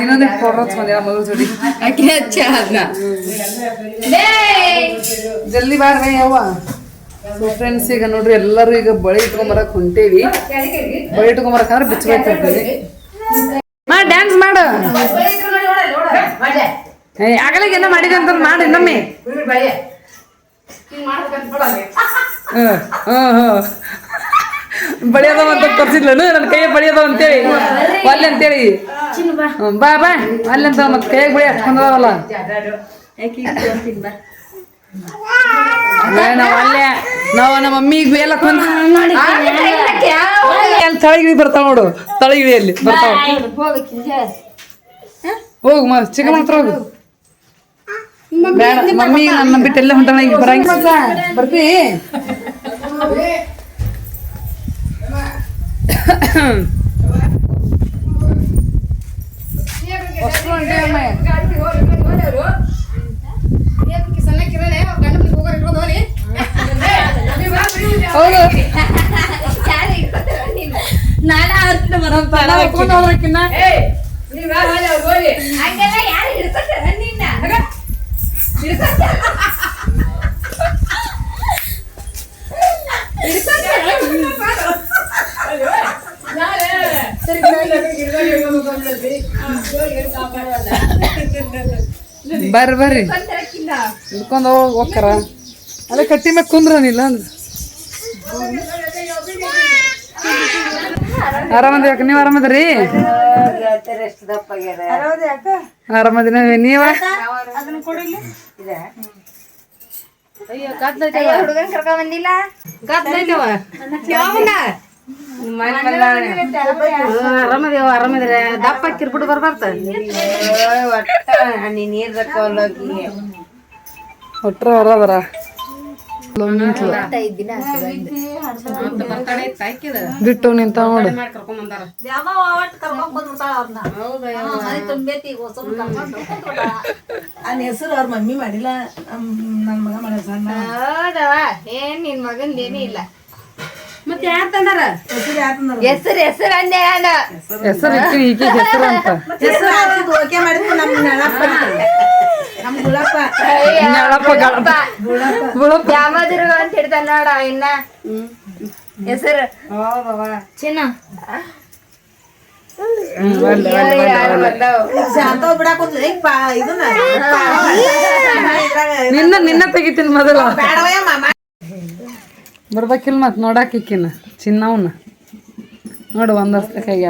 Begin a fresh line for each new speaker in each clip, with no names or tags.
ಇನ್ನೊಂದು ಫೋಟೋ ಹಚ್ಕೊಂಡಿರ ಮಗಳು ಜೋಡಿ.
ಆಕೆ ಹಚ್ಚ ಅದನ್ನ
ಜಲ್ದಿ ಬಾರ್ರಿ ಯವ್ವ ಫ್ರೆಂಡ್ಸ್ ಈಗ ನೋಡ್ರಿ ಎಲ್ಲರೂ ಈಗ ಬಳಿ ಇಟ್ಕೊಂಬರಕ್ ಹೊಂಟೇವಿ. ಬಳಿ ಇಟ್ಕೊಂಬರಕ್ ಅಂದ್ರೆ ಬಿಚ್ಚಬೇಕಿರ್ತೀವಿ ಮಾ ಡ್ಯಾನ್ಸ್ ಮಾಡು. ಆಗಲಿಗೆ ಏನೋ ಮಾಡಿದೆ ಅಂತ ಮಾಡಿ ಇನ್ನೊಮ್ಮೆ. ಬಳಿ ಅದಾವ ಅಂತ ತೋರಿಸಿದ್ಲನು ನನ್ನ ಕೈಯ ಬಳಿಯದವ ಅಂತೇಳಿ. ಅಲ್ಲೆ ಅಂತೇಳಿ. ಬಾ ಬಾ. ಅಲ್ಲೆ ಅಂತ ಮತ್ತೆ ಕೈಯಾಗ ಬಳಿ ಹಚ್ಕೊಂಡವಲ್ಲ ನಾವು ಅಲ್ಲೇ ನಾವು ನಮ್ಮ ಮಮ್ಮಿಗೆ ಅಲ್ಲಿ ತಳಗಿಳಿ ಬರ್ತಾವ ನೋಡು. ತಳಗಿಳಿ ಅಲ್ಲಿ ಬರ್ತಾವ? ಹೋಗು ಮ, ಚಿಕ್ಕ ಮಾತ್ರ ಹೋಗು. ಮಮ್ಮಿ ನನ್ನ ಬಿಟ್ಟು ಎಲ್ಲ ಹೊಂಟಾಳ ಈಗ ಬರಂಗ ಬರ್ತಿ.
ನಾಳೆ ಆರ್ತಿನ ಬರೋಂತ
ಕರ್ಕೊಂಡ್ ಹೋಗ್ಬೇಕಿನ್ನ
ಹಂಗೆಲ್ಲ ಯಾರು ಹಿಡ್ಕೊತಾರ ನಿನ್ನ
ಬರ್ರಿ ಬರ್ರಿ. ಹಿಡ್ಕೊಂಡು ಹೋಗ್ ಹೋಗ್ತಾರ ಅದೇ ಕಟ್ಟಿ ಮ್ಯಾಗ ಕುಂದ್ರನಿಲ್ಲ ಅಂದ್ರೆ. ಆರಾಮದಿ ಅಕ್ಕ ನೀವ್ ಆರಾಮದ್ರಿ? ಆರಾಮದಿನ. ನೀವ?
ಹುಡುಗನ್ ಕರ್ಕೊಂಡ್ ಬಂದಿಲ್ಲ?
ಆರಾಮದೇವ ಆರಾಮದ್ರೆ. ದಪ್ಪ ಕಿರ್ಬಿಟ್ಟು ಬರ್ಬಾರ್ದ.
ಒಟ್ರ ಹೊರದರ ಬಿಟ್ಟು ನಿಂತ ನೋಡು.
ನನ್ನ ಹೆಸರು ಅವ್ರ ಮಮ್ಮಿ ಮಾಡಿಲ್ಲ. ನನ್ನ ಮಗ ಮಾಡ್ಯಾರ ಸಣ್ಣ.
ಏನ್ ನಿನ್ ಮಗನ್ ಏನೇ ಇಲ್ಲ.
ಮತ್ತೆ ಯಾರ್ ತಂದಾರ?
ಹೆಸರು ಯಾರು
ಹೆಸರು ಹೆಸರು ಅಂದೆ ನಾನು.
ಹೆಸರು ಇಕ್ಕಿ ಈಕಿ ಹೆಸರು ಅಂತ.
ಹೆಸರು ಹಾಕಿದ್ದು ಓಕೆ ಮಾಡಿದ್ದು ನಮ್ಮ ನಳಪ್ಪ. ನಮ್ಮ ಗುಳಪ್ಪ.
ನಳಪ್ಪ ಗಳಪ್ಪ. ಗುಳಪ್ಪ.
ಯಾಮದುರ್ಗ ಅಂತ ಹಿಡ್ತಾನ ನೋಡ ಇನ್ನ. ಹೆಸರು. ಚಿನ್ನ.
ನಿನ್ನ ನಿನ್ನ ತೆಗಿತೀನಿ ಮೊದಲು. ಬರ್ಬೇಕಿಲ್ಲ ಮತ್ ನೋಡಾಕ ಇಕ್ಕಿನ ಚಿನ್ನವನ್ನ ನೋಡು ಒಂದು ವರ್ಷ ಕೈಯ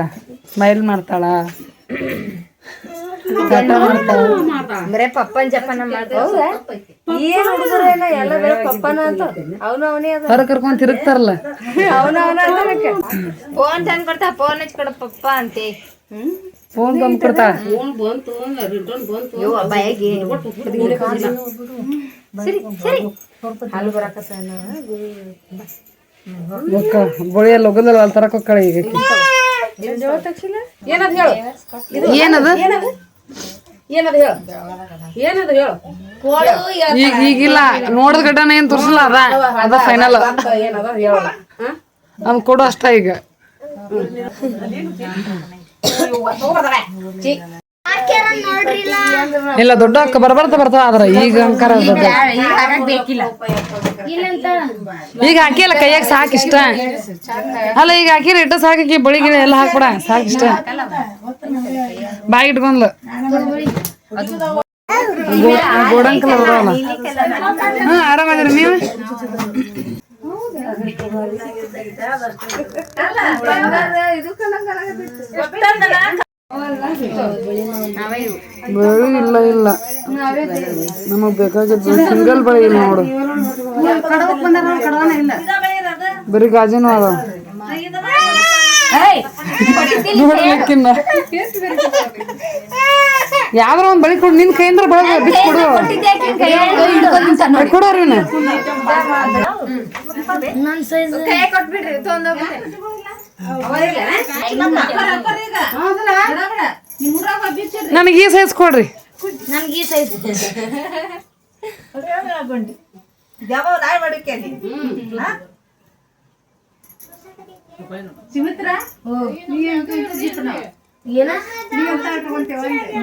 ಸ್ಮೈಲ್ ಮಾಡ್ತಾಳ.
ಬರೇ ಪಪ್ಪನ್ ಏನ್ ಹುಡುಗರ ಎಲ್ಲ ಎಲ್ಲ ಬರೇ ಪಪ್ಪನ ಅಂತ. ಅವನು ಅವನೇ ಅದ
ಹೊರ ಕರ್ಕೊಂಡ್ ತಿರುಗ್ತಾರಲ್ಲ.
ಅವನು ಅವನ ಫೋನ್ ತಂದ್ ಕೊಡ್ತಾ ಫೋನ್ ಹಚ್ಕೊಡ ಪಪ್ಪ ಅಂತೆ.
ಫೋನ್ ತಂದು ಕೊಡ್ತಾ. ಅಲ್ಲಿ ತರಕ್ ಈಗ ಆಕಿ.
ಏನದ್ ಹೇಳು?
ಏನದು?
ಏನದ್? ಹೇಳು? ಏನದ್ ಹೇಳು?
ಈಗ ಈಗಿಲ್ಲ ನೋಡಿದ ಘಟನೆ ಏನ್ ತೋರ್ಸಲ್ಲ ಅದ? ಅದ ಫೈನಲ್
ಏನದ ಹೇಳಲ್ಲ ಹಾ?
ಅದ್ ಕೊಡು ಅಷ್ಟ ಈಗ. ಇಲ್ಲ ದೊಡ್ಡ ಅಕ್ಕ ಬರ್ಬಾರ್ದ ಬರ್ತಾವ ಆದ್ರ ಈಗ ಅಂಕಾರ ದೊಡ್ಡ ಈಗ ಹಾಕಿಲ್ಲ ಕೈಯಾಗ ಸಾಕಿಷ್ಟ ಇಷ್ಟ. ಅಲ್ಲ ಈಗ ಹಾಕಿರ ಇಟ್ಟ ಸಾಕಿ ಬಳಿಗಿನ ಎಲ್ಲ ಹಾಕ್ಬಿಡ ಸಾಕಿಷ್ಟ ಇಷ್ಟ. ಬಾಯಿ ಇಟ್ಕೊಂಡ್ಲ. ಗೋಡನ್ ಕಲರ್ ಅದಾವಲ್ಲ ಹಾ ಆರಾಮದಿರಿ ನೀವು? ಬಳಿ ಇಲ್ಲ ಇಲ್ಲ ನಮಗ್ ಬೇಕಾಗಿದ್ದು ಸಿಂಗಲ್ ಬಳಿ ಇಲ್ಲ ನೋಡು ಬರೀ ಗಾಜಿನೂ ಅದಾವ ನೋಡ್ಬೇಕಿನ್ನ ಯಾವ್ದಾರ ಒಂದ್ ಬಳಿ ಕೊಡು ನಿನ್ ಕೈಯಿಂದ ಬಳಗ ಬಿಟ್ಟು ಕೊಡು ಕೊಡೋರಿ
ತೊಗೊಂಡೋಗ್ಬಿಡ್ರಿ.
ನನಗೆ ಈ ಸೈಜ್ ಕೊಡ್ರಿ.
ನನ್ಗೆ ಈ ಸೈಜ್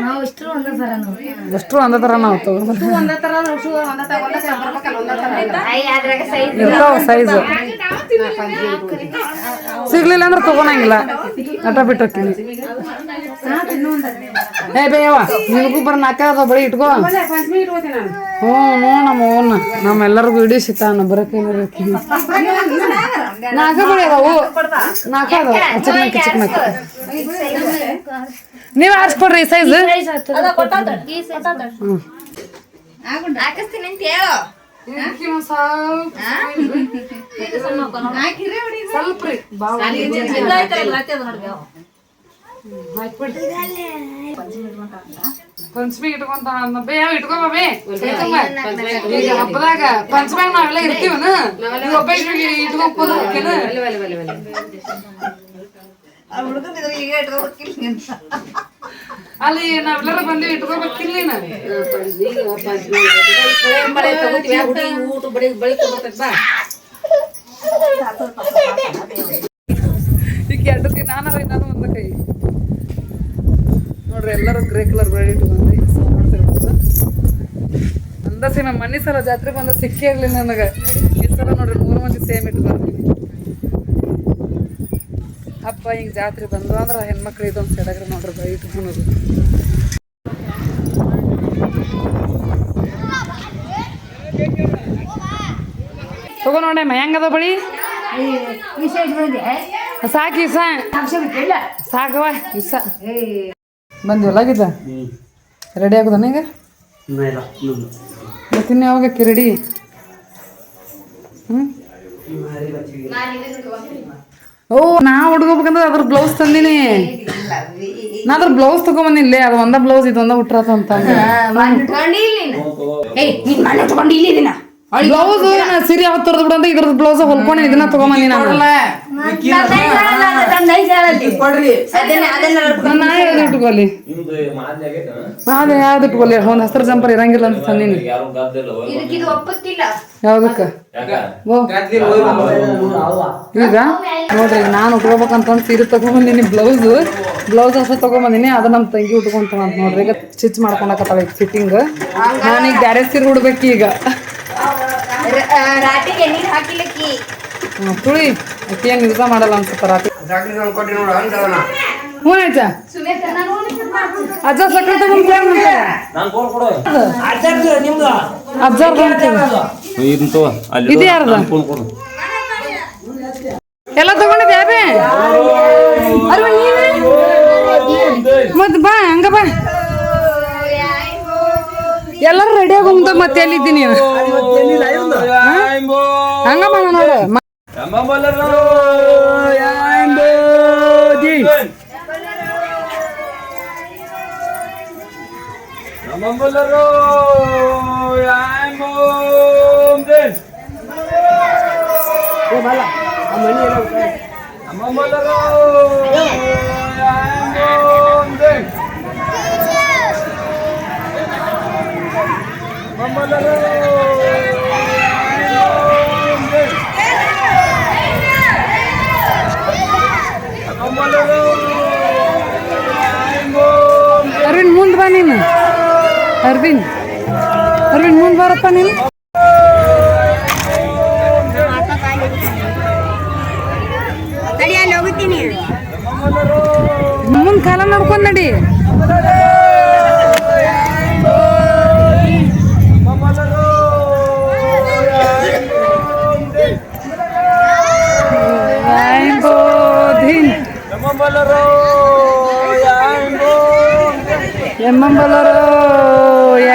ನಾವು ಇಷ್ಟರು ಒಂದ ಸರ ನಾವು.
ಎಷ್ಟು ಅಂದ ಥರ ನಾವು ತಗೊಂಡ್ಬರ್ತೀವಿ
ಒಂದ ತರ ಉಸು ಒಂದ ತರ ಒಂದ ತರ ಬರ್ಬೇಕಲ್ಲ ಒಂದ ತರ
ಅದ್ರಾಗ ಸೈಜ್
ಇರ್ತಾವ ಸೈಜು ಸಿಗ್ಲಿಲ್ಲ ಅಂದ್ರೆ ತಗೊಳಂಗಿಲ್ಲ ನಟ ಬಿಟ್ಟಿರ್ತೀನಿ. ಏ ಬೇವ ನಿನಗೂ ಬರ ನಾಲ್ಕಾದ ಬಳಿ ಇಟ್ಕೋ. ಹ್ಞೂ ನೋ ನಮ್ಮ ಓನ್ ನಮ್ಮೆಲ್ಲರಿಗೂ ಇಡೀ ಸಿತಾನ ಬರಕ್ಕೆ ನಾಲ್ಕು ಬಳಿ ಅದಾವು. ನಾಲ್ಕ ಅದಾವ. ಚಿಕ್ಕನಕ್ಕೆ ಚಿಕ್ಕನಕ್ಕೆ ನೀವು ಆರಿಸ್ಕೊಡ್ರಿ ಸೈಜ್
ಹಾಕಿಸ್ತೀನಿ ಅಂತ ಹೇಳು.
ಸ್ವಲ್ಪ? ರೀ. ಪಂಚಮಿ ಇಟ್ಕೊಂತ ಬೇ ಯಾವ ಇಟ್ಕೋ ಬೇ ಈಗ ಹಬ್ಬದಾಗ ಪಂಚಮ್ಯಾಗ ನಾವೆಲ್ಲ ಇರ್ತೀವನ ಒಬ್ಬ ಇಟ್ಕೊಂಡ್ ಹೋಗ್ತೇನ
ಆ ಹುಡುಗನ್ ಇದ್ರೆ ಈಗ ಇಟ್ಕೊಬೇಕಿಲ್ಲ ಅಂತ
ಅಲ್ಲಿ ನಾವೆಲ್ಲರೂ ಬಂದಿವಿ ಇಟ್ಕೋಬೇಕಿಲ್ಲ ನೀನು.
ತಗೋತೀವಿ ಹುಡುಗಿ ಊಟ ಬಳಿ ಬಳಿ ಕೊಡ್ಬೇಕು ಬಾ.
ಈಗ ಎರಡಕ್ಕೆ ನಾನಾರ ನಾನು ಒಂದ ಕೈ. ನೋಡ್ರಿ ಎಲ್ಲರೂ ಗ್ರೇ ಕಲರ್ ಬೆಳೆ ಇಟ್ಕೊಂಡ್ರಿ ನೋಡ್ತಿರ್ಬೋದು ಅಂದಸಿ ನಮ್ಮ ಮನೆ ಸಲ ಜಾತ್ರೆ ಬಂದ ಸಿಕ್ಕೇ ಇರ್ಲಿಲ್ಲ ನನಗೆ. ಈ ಸಲ ನೋಡ್ರಿ ಮೂರು ಮಂದಿ ಸೇಮ್ ಇಟ್ಕೊಂಡ್ರಿ ಹಬ್ಬ ಹಿಂಗೆ ಜಾತ್ರೆ ಬಂದು ಅಂದ್ರೆ ಹೆಣ್ಮಕ್ಳು ಇದೊಂದು ಸೆಡಗ್ರೆ ನೋಡ್ರಿ ಬೈ ಇಟ್ಕೊಳೋದು ತಗೋ ನೋಡೆ ಹೆಂಗದ ಬಳಿ? ಸಾಕಿ ಸಾಕವ ಇಸ. ಬಂದಿವಲ್ಲಾಗಿದ್ದ ರೆಡಿ ಆಗುದ ಈಗ ತಿನ್ನ ಯಾವಾಗ ಕಿರಡಿ ಹ್ಞೂ ಓ ನಾ ಹುಡ್ಕೋಬೇಕಂದ್ರೆ ಅದ್ರ ಬ್ಲೌಸ್ ತಂದಿನಿ. ನಾ ಅದ್ರ ಬ್ಲೌಸ್ ತಗೊಂಬಂದಿಲ್ಲೇ ಅದು ಒಂದ ಬ್ಲೌಸ್ ಇದು ಒಂದ ಹುಟ್ರಾತ ಅಂತ ಬ್ಲೌಸ್ ನಾ ಸಿರಿ ತರದ್ ಬಿಡಂತ ಬ್ಲೌಸ್ ಹೊಲ್ಕೊಂಡು ಇದನ್ನ ತಗೊಂಬಂದಿ ನಾನು. ನಾ ಯಾವ್ದು ಅದೇ ಯಾವ್ದು ಇಟ್ಕೊಲ್ಲಿ ಒಂದ್ ಹಸ್ರ ಜಂಪರ್ ಇರಂಗಿಲ್ಲ ಅಂತ ತಂದಿನಿ. ಯಾವ್ದಕ್ಕ? ಓ. ಈಗ? ನೋಡ್ರಿ ನಾನು ಉಟ್ಕೋಬೇಕಂತ ಸೀರೆ ತಗೊಂಬಂದಿನಿ ಬ್ಲೌಸ್. ಬ್ಲೌಸ್ ಅಷ್ಟು ತಗೊಂಬಂದಿನಿ ಅದ ನಮ್ಮ ತಂಗಿ ಉಟ್ಕೊಂತ ಅಂತ ನೋಡ್ರಿ. ಈಗ ಸ್ಟಿಚ್ ಮಾಡ್ಕೊಂಡಕತ್ತಾವ ಈಗ ಫಿಟ್ಟಿಂಗ್ ನಾನೀಗ ಬ್ಯಾರೆ ಸೀರೆ ಉಡ್ಬೇಕು ಈಗ
ರಾಟಿಗೆ ಎಣ್ಣೆ ಹಾಕಿಲಕ್ಕಿ.
ಹ್ಮ್, ತುಳಿ ಅಕ್ಕಿ ಏನು ಯೂಸ ಮಾಡಲ್ಲ ಅನ್ಸುತ್ತ ರಾತ್ರಿ? ಹ್ಞೂ ಆಯ್ತ? ಅಜ್ಜ ಸಕ್ಕರೆ ತಗೊಂಡ್ ಇದು ಯಾರ್ದು? ಎಲ್ಲ ತಗೊಂಡಿದ್ಯಾ ಯಾಬೆ ಅಲ್ವ ನೀನು? ಮತ್ ಬಾ ಹಂಗ ಬಾ. ಎಲ್ಲರೂ ರೆಡಿ ಆಗೋಂತ ಮತ್ತೆ ಎಲ್ಲಿದ್ದೀನಿ ನೀನು? ಹಂಗ ಬಾ ನೋಡು. ಮ- ಅರವಿಂದ್ ಮುಂದ್ ಬಾ ನೀನು ಅರವಿಂದ್ ಅರವಿಂದ್ ಮುಂದ್ ಬಾರಪ್ಪ ನೀನು ಮುಂದ್ ಕಾಲ ನೋಡ್ಕೊಂಡ್ ನಡಿ Emambalaro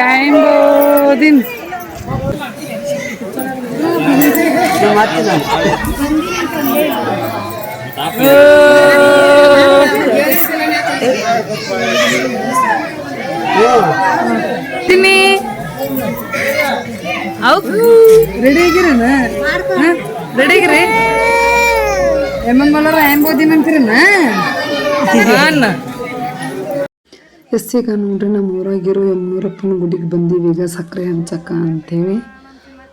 Aimboodhin. ತಿನ್ನಿ ರೆಡಿ ಆಗಿರನ ರೆಡಿ ಆಗಿರಿ ಎಮ್ಮಮ್ಮಲ್ಲರ ಎಂಬೋದಿನ ಅಂತೀರನ ಎಸ್ ಈಗ ನೋಡ್ರಿ ನಮ್ಮ ಊರಾಗಿರೋ ಎಮ್ಮೂರಪ್ಪನ ಗುಡಿಗೆ ಬಂದೀವಿ ಈಗ ಸಕ್ಕರೆ ಹಂಚಕ್ಕ ಅಂತೇಳಿ.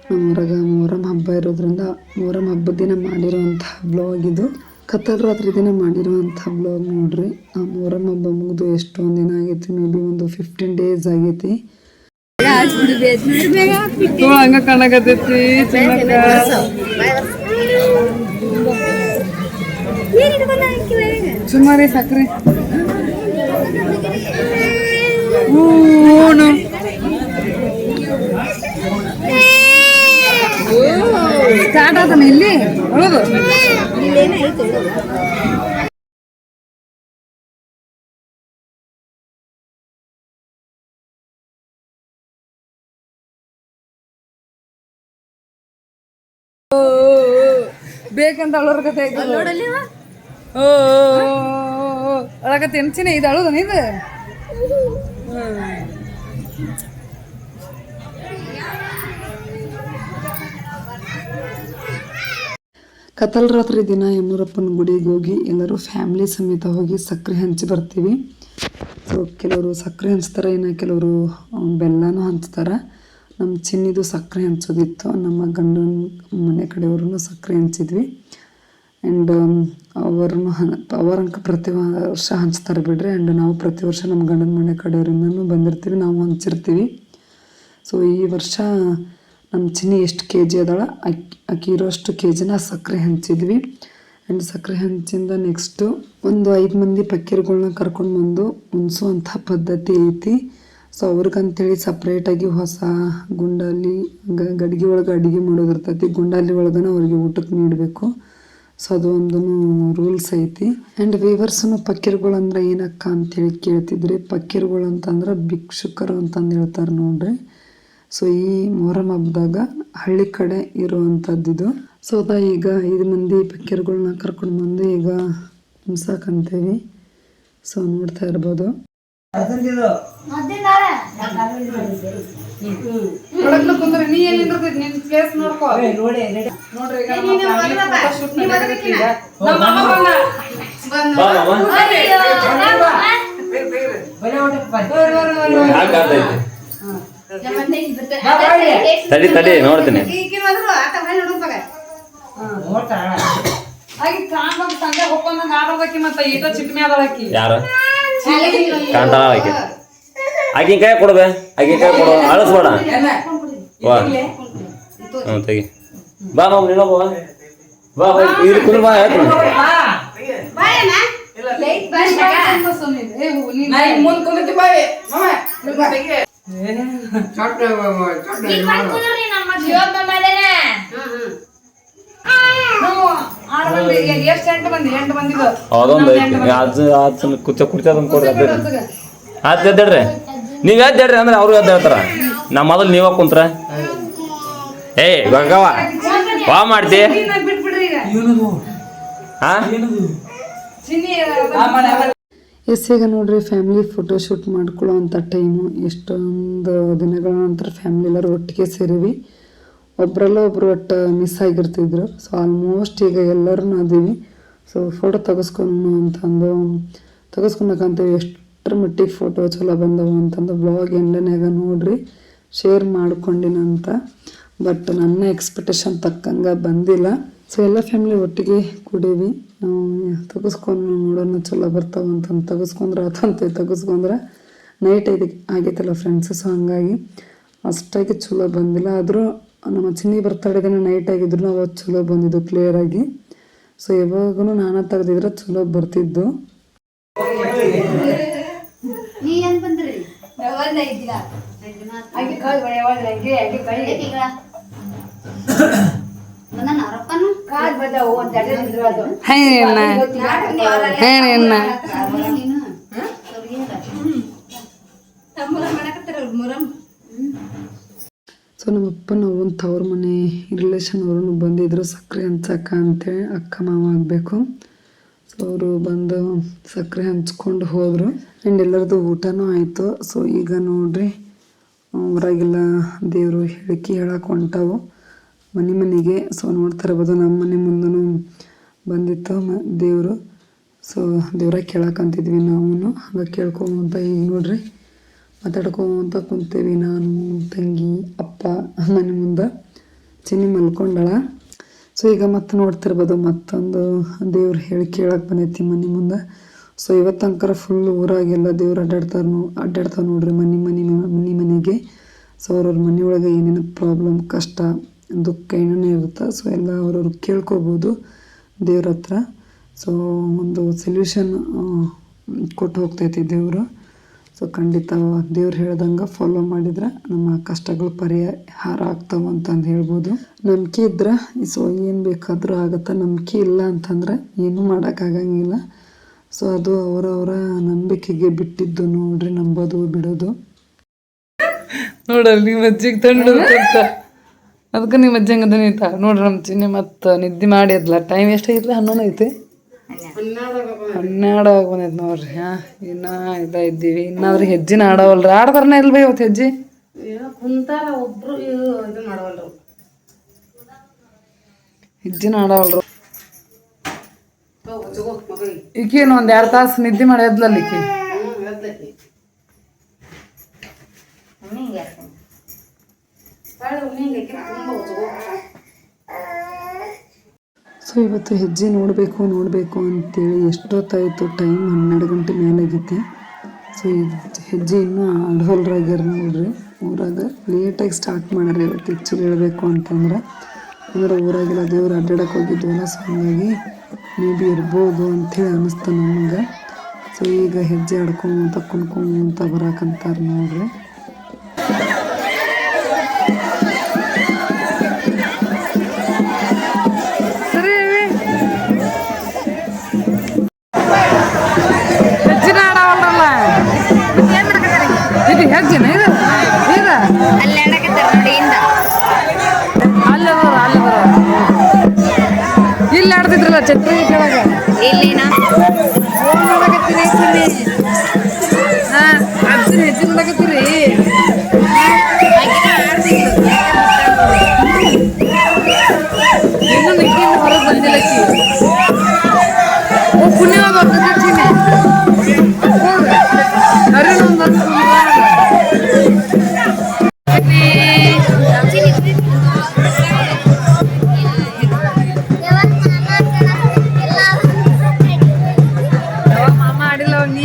ನಮ್ಮ ಊರಾಗ ಮೊಹರಂ ಹಬ್ಬ ಇರೋದ್ರಿಂದ ಮೊಹರಂ ಹಬ್ಬದ ದಿನ ಮಾಡಿರುವಂತಹ ಬ್ಲಾಗ್ ಇದು ಕತ್ತಲ್ ರಾತ್ರಿ ದಿನ ಮಾಡಿರುವಂಥ ಬ್ಲಾಗ್ ನೋಡ್ರಿ. ಆ ಮೊಹರಂ ಹಬ್ಬ ಮುಗಿದು ಎಷ್ಟೊಂದು ದಿನ ಆಗೈತಿ ಮೇ ಬಿ ಒಂದು ಫಿಫ್ಟೀನ್ ಡೇಸ್ ಆಗೈತಿ. ಹಂಗ ಕಾಣಕತ್ತೈತಿ ಸುಮಾರಿ ಸಕ್ರೆ ಹೂನು ಸ್ಟಾರ್ಟ್ ಆತನ ಇಲ್ಲಿ ಒಳಗು ಬೇಕಂತ ಅಳೋರ್ ಕತೆ ಓ ಅಳಕತ್ತೆ ಎನ್ಸಿನ ಇದು ರಾತ್ರಿ ದಿನ ಯಮೂರಪ್ಪನ ಗುಡಿಗೆ ಹೋಗಿ ಎಲ್ಲರೂ ಫ್ಯಾಮಿಲಿ ಸಮೇತ ಹೋಗಿ ಸಕ್ಕರೆ ಹಂಚಿ ಬರ್ತೀವಿ. ಸೊ ಕೆಲವರು ಸಕ್ಕರೆ ಹಂಚ್ತಾರೆ, ಇನ್ನು ಕೆಲವರು ಬೆಲ್ಲನೂ ಹಂಚ್ತಾರೆ. ನಮ್ಮ ಚಿನ್ನಿದು ಸಕ್ಕರೆ ಹಂಚೋದಿತ್ತು. ನಮ್ಮ ಗಂಡನ ಮನೆ ಕಡೆಯವ್ರೂ ಸಕ್ಕರೆ ಹಂಚಿದ್ವಿ. ಆ್ಯಂಡ್ ಅವ್ರನ್ನು ಅವರಂಕ ಪ್ರತಿ ವರ್ಷ ಹಂಚ್ತಾರೆ ಬಿಡ್ರಿ. ಆ್ಯಂಡ್ ನಾವು ಪ್ರತಿ ವರ್ಷ ನಮ್ಮ ಗಂಡನ ಮನೆ ಕಡೆಯವರಿಂದನೂ ಬಂದಿರ್ತೀವಿ, ನಾವು ಹಂಚಿರ್ತೀವಿ ಸೊ ಈ ವರ್ಷ ನಮ್ಮ ಚಿನ್ನಿ ಎಷ್ಟು ಕೆ ಜಿ ಅದಾಳ? ಅಕ್ಕಿ ಅಕ್ಕಿ ಇರೋಷ್ಟು ಕೆ ಜಿನ ಸಕ್ಕರೆ ಹಂಚಿದ್ವಿ. ಆ್ಯಂಡ್ ಸಕ್ಕರೆ ಹಂಚಿಂದ ನೆಕ್ಸ್ಟು ಒಂದು ಐದು ಮಂದಿ ಪಕ್ಕೀರ್ಗಳನ್ನ ಕರ್ಕೊಂಡು ಬಂದು ಉಣಿಸುವಂಥ ಪದ್ಧತಿ ಐತಿ. ಸೊ ಅವ್ರಿಗಂತೇಳಿ ಸಪ್ರೇಟಾಗಿ ಹೊಸ ಗುಂಡಾಲಿ ಗಡಿಗೆ ಒಳಗೆ ಅಡುಗೆ ಮಾಡೋದಿರ್ತೈತಿ. ಗುಂಡಾಲಿ ಒಳಗನ ಅವ್ರಿಗೆ ಊಟಕ್ಕೆ ನೀಡಬೇಕು. ಸೊ ಅದು ಒಂದು ರೂಲ್ಸ್ ಐತಿ. ಆ್ಯಂಡ್ ವೇವರ್ಸ್ನು ಪಕ್ಕೀರ್ಗಳು ಅಂದ್ರೆ ಏನಕ್ಕ ಅಂತೇಳಿ ಕೇಳ್ತಿದ್ರಿ. ಪಕ್ಕೀರ್ಗಳು ಅಂತಂದ್ರೆ ಭಿಕ್ಷುಕರು ಅಂತಂದು ಹೇಳ್ತಾರೆ ನೋಡ್ರಿ. ಸೊ ಈ ಮೊಹರಂ ಹಬ್ಬದಾಗ ಹಳ್ಳಿ ಕಡೆ ಇರುವಂಥದ್ದಿದು ಸೊ ಅದ ಈಗ ಐದು ಮಂದಿ ಪಕ್ಕೀರ್ಗಳನ್ನ ಕರ್ಕೊಂಡು ಬಂದು ಈಗ ಹಿಂಸಾಕಂತೀವಿ ಸೊ ನೋಡ್ತಾ ಇರ್ಬೋದು. ನೀ ಎಲ್ಲಿ ನಿನ್ ಪ್ಲೇಸ್ ನೋಡ್ಕೋ. ನೋಡ್ರಿ ಈಗ ನಮ್ಮ ಈಗ. ನಮ್ಮ ಮಾಮ ಬಂದ.
ತಡಿ ತಡಿ ನೋಡ್ತೀನಿ.
ಆಕಿ ಕಾಣ್ಬಂದ್ ಸಂಜೆ ಹೋಗ್ಕೊಂಡಂಗ ಮತ್ತ ಈಟ ಚಿಟ್ಮಿ ಹಾಕಿ
ಯಾರು? ಆಕೆ. ಆಕಿನ ಕೈ ಕೊಡ್ಬೆ ಆಕಿನ ಕೈ ಕೊಡು ಅಳಿಸ್ಬೇಡ. ವಾ. ಹ್ಞೂ ತೆಗಿ. ಬಾ ಮಾಮ ನೀನು ಬಾ. ಬಾ ಬಾ ಇಲ್ಲಿ ಕುಂದ್ರ ಬಾ ಹೇಳ್ತೀನಿ. ಅದೊಂದು ಐತಿ. ಅದು ಅದು ಕುಚ್ಚ ಅದೊಂದು ಕೊಡ್ರಿ ಅದೇ ಆತ್ ಎದ್ದೇಳ್ರಿ ನೀವ್ ಎದ್ದೇಳ್ರಿ ಅಂದ್ರೆ ಅವ್ರು ಎದ್ದು ಹೇಳ್ತಾರ. ನಾ ಮೊದಲು ನೀವ ಕುಂತ್ರ. ಏ, ಗಂಗವ್ವ, ವಾ ಮಾಡ್ತಿ. ಹಾ?
ನೋಡ್ರಿ ಫ್ಯಾಮಿಲಿ ಫೋಟೋಶೂಟ್ ಮಾಡ್ಕೊಳ್ಳೋ ಅಂಥ ಟೈಮು ಎಷ್ಟೊಂದು ದಿನಗಳ ನಂತರ ಫ್ಯಾಮಿಲಿ ಎಲ್ಲರೂ ಒಟ್ಟಿಗೆ ಸೇರಿವಿ. ಒಬ್ರಲ್ಲ ಒಬ್ರು ಒಟ್ಟು ಮಿಸ್ ಆಗಿರ್ತಿದ್ರು. ಸೊ ಆಲ್ಮೋಸ್ಟ್ ಈಗ ಎಲ್ಲರೂ ಅದೀವಿ. ಸೊ ಫೋಟೋ ತೆಗೆಸ್ಕೊಂಡು ಅಂತಂದು ತೆಗೆಸ್ಕೊಳಕಂತೀವಿ ಎಷ್ಟರ ಮಟ್ಟಿಗೆ ಫೋಟೋ ಚಲೋ ಬಂದವು ಅಂತಂದು ಬ್ಲಾಗ್ ಎಂಡನ್ಯಾಗ ನೋಡ್ರಿ ಶೇರ್ ಮಾಡ್ಕೊಂಡಿನಂತ. ಬಟ್ ನನ್ನ ಎಕ್ಸ್ಪೆಕ್ಟೇಷನ್ ತಕ್ಕಂಗೆ ಬಂದಿಲ್ಲ. ಸೊ ಎಲ್ಲ ಫ್ಯಾಮಿಲಿ ಒಟ್ಟಿಗೆ ಕುಡೀವಿ. ತೆಗೆಸ್ಕೊಂಡು ನೋಡೋಣ ಚಲೋ ಬರ್ತಾವ ಅಂತಂದು ತೆಗೆಸ್ಕೊಂಡ್ರೆ ಅದಂತೆ ತೆಗೆಸ್ಕೊಂಡ್ರೆ ನೈಟ್ ಇದಕ್ಕೆ ಆಗೈತಲ್ಲ ಫ್ರೆಂಡ್ಸ್ ಸೊ ಹಂಗಾಗಿ ಅಷ್ಟಾಗಿ ಚಲೋ ಬಂದಿಲ್ಲ. ಆದರೂ ನಮ್ಮ ಚಿನ್ನಿ ಬರ್ತಡೇ ದಿನ ನೈಟ್ ಆಗಿದ್ರು ನಾವು ಚಲೋ ಬಂದಿದ್ದು ಕ್ಲಿಯರಾಗಿ ಸೊ ಯಾವಾಗೂ ನಾನು ತೆಗ್ದಿದ್ರೆ ಚಲೋ ಬರ್ತಿದ್ದು. ಸೊ ನಮ್ಮ ಅಪ್ಪನ ಒಂದು ತವ್ರ ಮನೆ ರಿಲೇಷನ್ ಅವರು ಬಂದಿದ್ರು ಸಕ್ಕರೆ ಹಂಚಕ್ಕ ಅಂತೇಳಿ ಅಕ್ಕ ಮಾವ ಆಗಬೇಕು. ಸೊ ಅವರು ಬಂದು ಸಕ್ಕರೆ ಹಂಚ್ಕೊಂಡು ಹೋದರು. ಆ್ಯಂಡ್ ಎಲ್ಲರದು ಊಟನೂ ಆಯಿತು. ಸೊ ಈಗ ನೋಡ್ರಿ ಊರಾಗೆಲ್ಲ ದೇವರು ಹೇಳಿಕೆ ಹೇಳಕ್ಕೆ ಹೊಂಟವು. ಮನೆ ಮನೆಗೆ ಸೊ ನೋಡ್ತಾ ಇರ್ಬೋದು, ನಮ್ಮ ಮನೆ ಮುಂದೂ ಬಂದಿತ್ತು ಮ, ದೇವರು. ಸೊ ದೇವ್ರಾಗ ಕೇಳಕ್ಕಂತಿದ್ವಿ ನಾವು ಹಂಗೆ ಕೇಳ್ಕೊಂತ ಈಗ ನೋಡ್ರಿ, ಮಾತಾಡ್ಕೊಂತ ಕುಂತೇವಿ ನಾನು, ತಂಗಿ, ಅಪ್ಪ, ಮನೆ ಮುಂದೆ. ಚಿನ್ನಿ ಮಲ್ಕೊಂಡಳ. ಸೊ ಈಗ ಮತ್ತೆ ನೋಡ್ತಿರ್ಬೋದು, ಮತ್ತೊಂದು ದೇವ್ರು ಹೇಳಿ ಕೇಳಕ್ಕೆ ಬಂದೈತಿ ಮನೆ ಮುಂದೆ. ಸೊ ಇವತ್ತಂಕರ ಫುಲ್ ಊರಾಗೆಲ್ಲ ದೇವ್ರು ಅಡ್ಡಾಡ್ತಾರ ನೋ ಅಡ್ಡಾಡ್ತಾವ ನೋಡ್ರಿ ಮನೆ ಮನೆ ಮನೆ ಮನೆಗೆ. ಸೊ ಅವ್ರವ್ರ ಮನೆಯೊಳಗೆ ಏನೇನು ಪ್ರಾಬ್ಲಮ್ ಕಷ್ಟ, ದುಃಖ ಏನೇನು ಇರುತ್ತೆ ಸೊ ಎಲ್ಲ ಅವ್ರವ್ರು ಕೇಳ್ಕೊಬೋದು ದೇವ್ರ ಹತ್ರ. ಸೊ ಒಂದು ಸೊಲ್ಯೂಷನ್ ಕೊಟ್ಟು ಹೋಗ್ತೈತಿ ದೇವರು. ಸೊ ಖಂಡಿತ ದೇವ್ರು ಹೇಳ್ದಂಗೆ ಫಾಲೋ ಮಾಡಿದ್ರೆ ನಮ್ಮ ಕಷ್ಟಗಳು ಪರಿಹಾರ ಆಗ್ತಾವ ಅಂತಂದು ಹೇಳ್ಬೋದು. ನಂಬಿಕೆ ಇದ್ರೆ, ಸೊ ಏನು ಬೇಕಾದರೂ ಆಗತ್ತೆ, ನಂಬಿಕೆ ಇಲ್ಲ ಅಂತಂದ್ರೆ ಏನೂ ಮಾಡೋಕ್ಕಾಗಂಗಿಲ್ಲ ಸೊ ಅದು ಅವರವರ ನಂಬಿಕೆಗೆ ಬಿಟ್ಟಿದ್ದು ನೋಡ್ರಿ, ನಂಬೋದು ಬಿಡೋದು.
ನೋಡಲ್ಲ ನಿಮ್ಮ ಅಜ್ಜಿಗೆ ತಂಡ ಅದಕ್ಕೆ ನಿಮ್ಮ ಅಜ್ಜಿ ಹಂಗದ ನೋಡ್ರಿ ನಮ್ಮ ಚಿನ್ನಿ ಮತ್ತೆ ನಿದ್ದೆ ಮಾಡಿ ಟೈಮ್ ಎಷ್ಟೈತಿ ಹನ್ನೊಂದು ಐತಿ. ಹನ್ನೆರಡು ಆಗಿ ಬಂದೈತೆ ನೋಡ್ರಿ ಹಾ? ಇನ್ನ ಇದ ಇದ್ದೀವಿ. ಇನ್ನಾದ್ರೂ ಹೆಜ್ಜಿನ ಆಡವಲ್ರಿ. ಆಡ್ತಾರನ ಇಲ್ಲ ಬೈ ಇವತ್ತು ಹೆಜ್ಜಿ
ಕುಂತಾರ ಒಬ್ರು ಇದು ಇದು ಮಾಡವಲ್ರು.
ಹೆಜ್ಜಿನ ಆಡವಲ್ರು. ಈಕೇನು ಒಂದ್ ಎರಡು ತಾಸು ನಿದ್ದೆ ಮಾಡಿ ಎದ್ಲಲ್ಲ ಈಕಿ?
ಸೊ ಇವತ್ತು ಹೆಜ್ಜೆ ನೋಡಬೇಕು ನೋಡಬೇಕು ಅಂತೇಳಿ ಎಷ್ಟೊತ್ತಾಯಿತು, ಟೈಮ್ ಹನ್ನೆರಡು ಗಂಟೆ ಮೇಲಾಗಿತ್ತು. ಸೊ ಹೆಜ್ಜೆ ಇನ್ನೂ ಅಡ್ಹೋಲ್ರಾಗ್ಯಾರ ನೋಡ್ರಿ. ಊರಾಗ ಲೇಟಾಗಿ ಸ್ಟಾರ್ಟ್ ಮಾಡ್ಯಾರ ಇವತ್ತು ಹೆಚ್ಚು ಹೇಳಬೇಕು ಅಂತಂದ್ರೆ. ಅಂದ್ರೆ ಊರಾಗೆಲ್ಲ ದೇವ್ರು ಅಡ್ಡಾಡಕ್ಕೆ ಹೋಗಿದ್ವಲ್ಲ, ಸೊ ಹಂಗಾಗಿ ಮೇ ಬಿ ಇರ್ಬೋದು ಅಂಥೇಳಿ ಅನ್ನಿಸ್ತು ನಮಗೆ. ಸೊ ಈಗ ಹೆಜ್ಜೆ ಆಡ್ಕೊಂತ ಕುಣ್ಕೊಂತ ಬರಾಕಂತಾರೆ ನೋಡ್ರಿ.
ಅಲ್ಲಿ ಆಡಕತ್ತಾರ ನೋಡಿ ಇಂದ.
ಅಲ್ಲಿ ಅದಾರ ಅಲ್ಲಿ ಅದಾರ ಇಲ್ಲಿ ಆಡ್ತಿದ್ರಲ್ಲ ಛತ್ರಿ ಕೆಳಗೆ?
ಇಲ್ಲಿನ?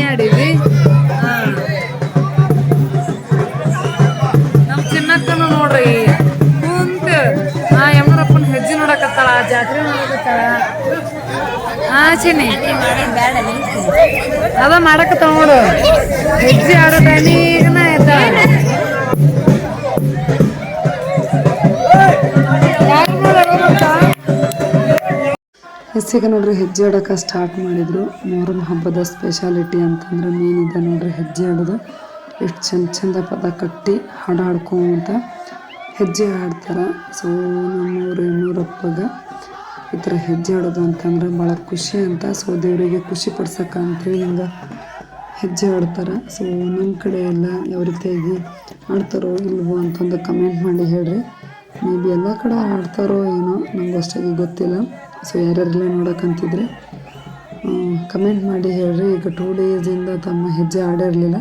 ಆಡಿಲ್ಲ ಅವಾಗ ಹಾ. ನಮ್ ಚಿನ್ನಕ್ಕನು ನೋಡ್ರಿ, ಕುಂತ, ಆ ಯಮನಪ್ಪನ ಹೆಜ್ಜೆ ನೋಡಕತ್ತಾಳ ಜಾತ್ರೆ ನೋಡಕತ್ತಾಳ. ಹಾ ಚಿನ್ನಿ ಅದ ಮಾಡಕತ್ತಾಳ ನೋಡು. ಹೆಜ್ಜೆ ಆಡೋ ಟೈಮಿಗನ ಯಾರು ನೋಡಲ್ಲ
ಹೆಸ್ಸಿಗೆ ನೋಡ್ರಿ ಹೆಜ್ಜೆ ಆಡೋಕೆ ಸ್ಟಾರ್ಟ್ ಮಾಡಿದ್ರು. ಮೊಹರಂ ಹಬ್ಬದ ಸ್ಪೆಷಾಲಿಟಿ ಅಂತಂದ್ರೆ ಮೇನ್ ಇದೆ ನೋಡ್ರಿ ಹೆಜ್ಜೆ ಆಡೋದು. ಎಷ್ಟು ಚಂದ ಚಂದ ಪದ ಕಟ್ಟಿ ಹಾಡು ಹೆಜ್ಜೆ ಆಡ್ತಾರೆ. ಸೊ ನಮ್ಮೂರು ಇನ್ನೂರಪ್ಪಗ ಈ ಥರ ಹೆಜ್ಜೆ ಆಡೋದು ಅಂತಂದ್ರೆ ಭಾಳ ಖುಷಿ ಅಂತ. ಸೊ ದೇವರಿಗೆ ಖುಷಿ ಪಡ್ಸಕ್ಕೆ ಅಂತೇಳಿ ಹಿಂಗೆ ಹೆಜ್ಜೆ ಆಡ್ತಾರೆ. ಸೊ ನಮ್ಮ ಕಡೆ ಎಲ್ಲ ಯಾವ ರೀತಿಯಾಗಿ ಆಡ್ತಾರೋ ಇಲ್ವೋ ಅಂತಂದು ಕಮೆಂಟ್ ಮಾಡಿ ಹೇಳ್ರಿ. ಮೇ ಬಿ ಎಲ್ಲ ಕಡೆ ಆಡ್ತಾರೋ ಏನೋ, ನಂಗೆ ಅಷ್ಟಾಗಿ ಗೊತ್ತಿಲ್ಲ. ಸೊ ಯಾರ್ಯಾರೆಲ್ಲ ನೋಡೋಕ್ಕಂತಿದ್ರೆ ಕಮೆಂಟ್ ಮಾಡಿ ಹೇಳ್ರಿ. ಈಗ ಟೂ ಡೇಸಿಂದ ತಮ್ಮ ಹೆಜ್ಜೆ ಆಡಿರಲಿಲ್ಲ.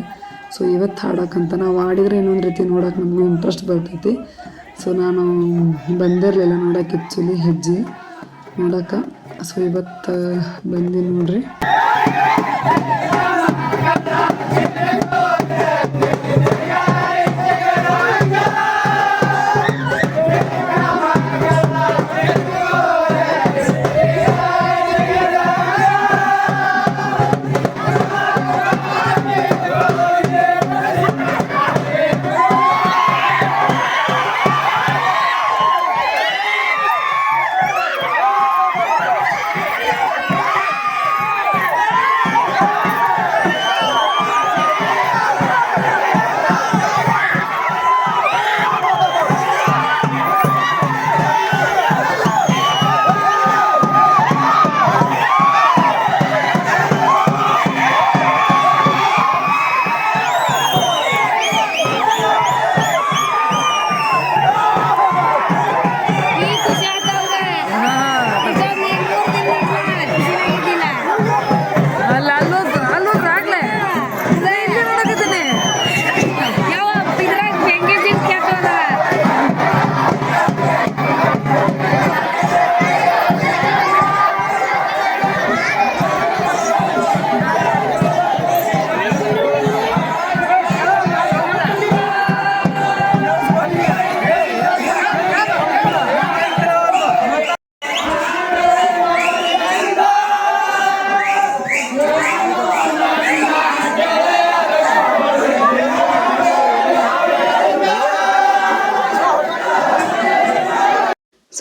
ಸೊ ಇವತ್ತು ಹಾಡೋಕ್ಕಂತ ನಾವು ಆಡಿದರೆ ಇನ್ನೊಂದು ರೀತಿ ನೋಡೋಕೆ ನಮಗೂ ಇಂಟ್ರೆಸ್ಟ್ ಬರ್ತೈತಿ. ಸೊ ನಾನು ಬಂದಿರಲಿಲ್ಲ ನೋಡೋಕೆ ಆ್ಯಕ್ಚುಲಿ ಹೆಜ್ಜೆ ನೋಡೋಕೆ. ಸೊ ಇವತ್ತು ಬಂದೀನಿ ನೋಡ್ರಿ.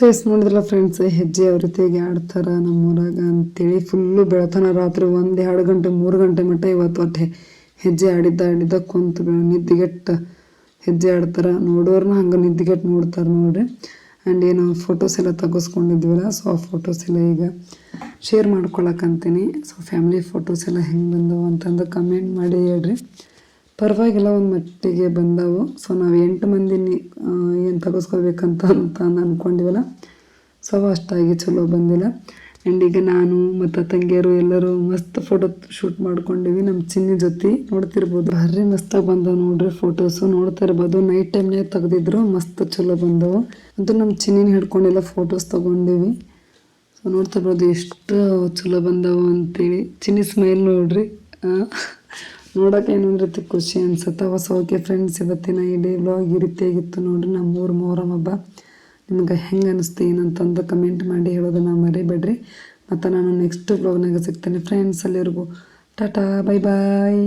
ಸೊ ಎಸ್ ನೋಡಿದ್ರಲ್ಲ ಫ್ರೆಂಡ್ಸ್ ಹೆಜ್ಜೆ ಯಾವ ರೀತಿಯಾಗಿ ಆಡ್ತಾರ ನಮ್ಮೂರಾಗ ಅಂತೇಳಿ ಫುಲ್ಲು ಬೆಳತನ ರಾತ್ರಿ ಒಂದು ಎರಡು ಗಂಟೆ, ಮೂರು ಗಂಟೆ ಮಟ್ಟ ಇವತ್ತು ಒಟ್ಟು ಹೆಜ್ಜೆ ಆಡಿದ್ದ ಆಡಿದ್ದ ಕುಂತು ನಿದ್ದಿಗೆಟ್ಟ ಹೆಜ್ಜೆ ಆಡ್ತಾರ. ನೋಡೋರ್ನ ಹಂಗೆ ನಿದ್ದೆಗೆಟ್ಟು ನೋಡ್ತಾರೆ ನೋಡ್ರಿ. ಆ್ಯಂಡ್ ಏನು ಫೋಟೋಸ್ ಎಲ್ಲ ತೆಗೆಸ್ಕೊಂಡಿದ್ವಲ್ಲ ಸೊ ಆ ಫೋಟೋಸ್ ಎಲ್ಲ ಈಗ ಶೇರ್ ಮಾಡ್ಕೊಳಕ್ಕಂತೀನಿ ಸೊ ಫ್ಯಾಮಿಲಿ ಫೋಟೋಸ್ ಎಲ್ಲ ಹೆಂಗೆ ಬಂದವು ಅಂತಂದು ಕಮೆಂಟ್ ಮಾಡಿ ಹೇಳ್ರಿ. ಪರವಾಗಿಲ್ಲ, ಒಂದು ಮಟ್ಟಿಗೆ ಬಂದವು. ಸೊ ನಾವು ಎಂಟು ಮಂದಿ ಏನು ತೆಗೆಸ್ಕೋಬೇಕಂತ ಅಂತ ಅಂದ್ಕೊಂಡಿವಲ್ಲ ಸೊ ಅಷ್ಟಾಗಿ ಚಲೋ ಬಂದಿಲ್ಲ. ಆ್ಯಂಡ್ ಈಗ ನಾನು ಮತ್ತು ತಂಗಿಯರು ಎಲ್ಲರೂ ಮಸ್ತ್ ಫೋಟೋ ಶೂಟ್ ಮಾಡ್ಕೊಂಡಿವಿ ನಮ್ಮ ಚಿನ್ನಿ ಜೊತೆ. ನೋಡ್ತಿರ್ಬೋದು. ಭಾರಿ ಮಸ್ತಾಗಿ ಬಂದವು ನೋಡ್ರಿ ಫೋಟೋಸು ನೋಡ್ತಾ ಇರ್ಬೋದು. ನೈಟ್ ಟೈಮ್ನಾಗ ತೆಗೆದಿದ್ರು, ಮಸ್ತ್ ಚಲೋ ಬಂದವು. ಅಂತೂ ನಮ್ಮ ಚಿನ್ನಿನ ಹಿಡ್ಕೊಂಡೆಲ್ಲ ಫೋಟೋಸ್ ತೊಗೊಂಡಿವಿ. ಸೊ ನೋಡ್ತಾ ಇರ್ಬೋದು ಎಷ್ಟು ಚಲೋ ಬಂದವು ಅಂತೇಳಿ. ಚಿನ್ನಿ ಸ್ಮೈಲ್ ನೋಡ್ರಿ ನೋಡೋಕೆ ಏನಂದ್ರೆ ಖುಷಿ ಅನ್ಸುತ್ತೆ. ಹೊಸ ಓಕೆ ಫ್ರೆಂಡ್ಸ್ ಇವತ್ತಿನ ಈ ಡೇ ಬ್ಲಾಗ್ ಈ ರೀತಿಯಾಗಿತ್ತು ನೋಡ್ರಿ. ನಮ್ಮೂರು ಮೊಹರಂ ಹಬ್ಬ ನಿಮ್ಗೆ ಹೆಂಗೆ ಅನಿಸ್ತು, ಏನಂತಂದು ಕಮೆಂಟ್ ಮಾಡಿ ಹೇಳೋದನ್ನ ಮರಿಬೇಡ್ರಿ. ಮತ್ತು ನಾನು ನೆಕ್ಸ್ಟ್ ವ್ಲಾಗ್ನಾಗ ಸಿಗ್ತೇನೆ. ಫ್ರೆಂಡ್ಸ್ ಅಲ್ಲಿವರೆಗೂ ಟಾಟಾ ಬೈ ಬಾಯ್